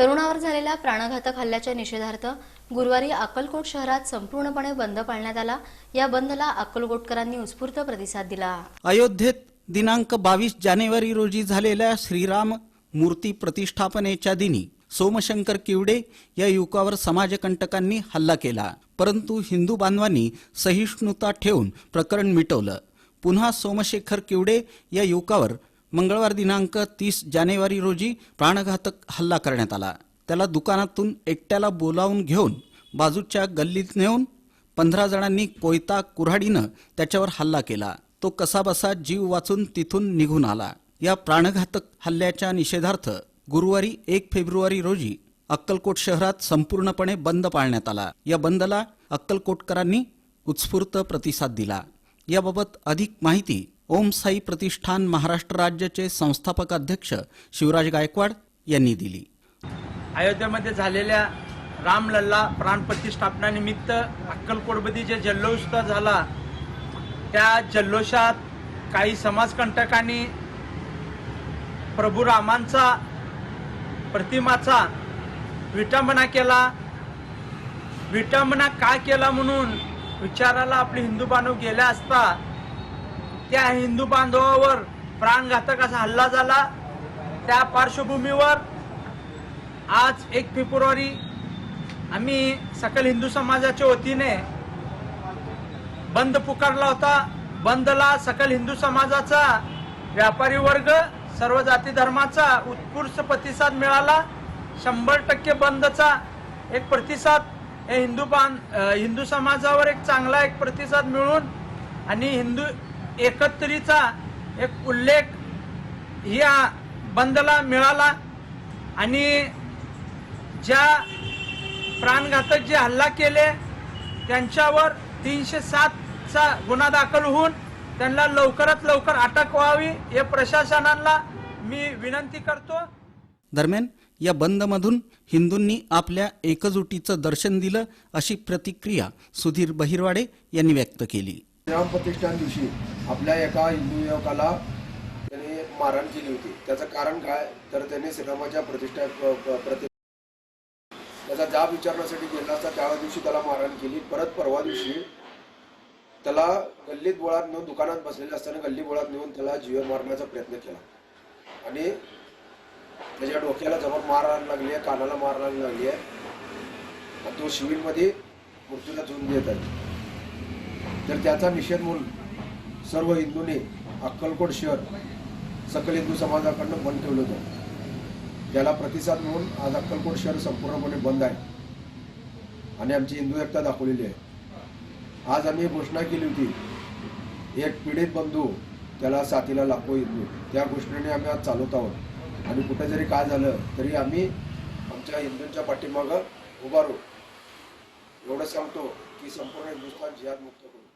तरुणावर झालेल्या प्राणघातक हल्ल्याच्या निषेधार्थ गुरुवारी अक्कलकोट शहरात संपूर्णपणे बंद पाळण्यात आला. या बंदला अक्कलकोटकरांनी उत्स्फूर्त प्रतिसाद दिला. अयोध्येत दिनांक बावीस जानेवारी रोजी झालेल्या श्रीराम मूर्ती प्रतिष्ठापनेच्या दिनी सोमशंकर किवडे या युवकावर समाजकंटकांनी हल्ला केला. परंतु हिंदू बांधवांनी सहिष्णुता ठेवून प्रकरण मिटवलं. पुन्हा सोमशेखर किवडे या युवकावर मंगळवार दिनांक तीस जानेवारी रोजी प्राणघातक हल्ला करण्यात आला. त्याला दुकानातून एकट्याला बोलावून घेऊन बाजूच्या गल्लीत नेऊन पंधरा जणांनी कोयता कुऱ्हाडीनं त्याच्यावर हल्ला केला. तो कसाबसा जीव वाचून तिथून निघून आला. या प्राणघातक हल्ल्याच्या निषेधार्थ गुरुवारी एक फेब्रुवारी रोजी अक्कलकोट शहरात संपूर्णपणे बंद पाळण्यात आला. या बंदला अक्कलकोटकरांनी उत्स्फूर्त प्रतिसाद दिला. याबाबत अधिक माहिती ओम साई प्रतिष्ठान महाराष्ट्र राज्याचे संस्थापक अध्यक्ष शिवराज गायकवाड यांनी दिली. अयोध्येमध्ये झालेल्या रामलल्ला प्राणप्रतिष्ठापनानिमित्त अक्कलकोटमध्ये जे जल्लोष झाला. त्या जल्लोषात काही समाजकंटकांनी प्रभू रामांचा प्रतिमाचा विटंबना केला. विटंबना का केला म्हणून विचाराला आपले हिंदू बांधव गेले असता त्या हिंदू बांधवावर प्राणघातक असा हल्ला झाला. त्या पार्श्वभूमीवर आज एक फेब्रुवारी आम्ही सकल हिंदू समाजाच्या वतीने बंद पुकारला होता. बंदला सकल हिंदू समाजाचा व्यापारी वर्ग सर्व जाती धर्माचा उत्कृष्ट प्रतिसाद मिळाला. शंभर टक्के बंदचा एक प्रतिसाद हे हिंदू बांध हिंदू समाजावर एक चांगला एक प्रतिसाद मिळून आणि हिंदू एकत्रीचा एक उल्लेख या बंदला मिळाला आणि ज्या प्राणघातक जे हल्ला केले त्यांच्यावर तीनशे सातचा गुन्हा दाखल होऊन त्यांना लवकरात लवकर अटक व्हावी हे प्रशासनाला मी विनंती करतो. दरम्यान या बंदमधून हिंदूंनी आपल्या एकजुटीचं दर्शन दिलं अशी प्रतिक्रिया सुधीर बहिरवाडे यांनी व्यक्त केली. प्रतिष्ठान दिवशी आपल्या एका हिंदू युवकाला त्याने मारहाण केली होती. त्याचं कारण काय? तर त्यांनी श्रीरामाच्या प्रतिष्ठा प्रति त्याचा जाब विचारण्यासाठी गेला असता त्या दिवशी त्याला मारहाण केली. परत परवा दिवशी त्याला गल्लीत बोळात नेऊन दुकानात बसलेले असताना गल्ली बोळात नेऊन त्याला जीवन मारण्याचा प्रयत्न केला. आणि त्याच्या डोक्याला जबर मार लागली आहे कानाला मार लागली आहे तो शिविरमध्ये मृत्यूला झुंज देत आहे. तर त्याचा निषेध म्हणून सर्व हिंदूंनी अक्कलकोट शहर सकल हिंदू समाजाकडनं बंद ठेवलं होतं. त्याला प्रतिसाद म्हणून आज अक्कलकोट शहर संपूर्णपणे बंद आहे. आणि आमची हिंदू एकता दाखवलेली आहे. आज आम्ही घोषणा केली होती एक पीडित बंधू त्याला साथीला लाखो हिंदू. त्या घोषणेने आम्ही आज चालवत आहोत. आणि कुठे जरी काय झालं तरी आम्ही आमच्या हिंदूंच्या पाठीमागं उभारू. एवढं सांगतो की संपूर्ण हिंदुस्थान जिहाद मुक्त करू.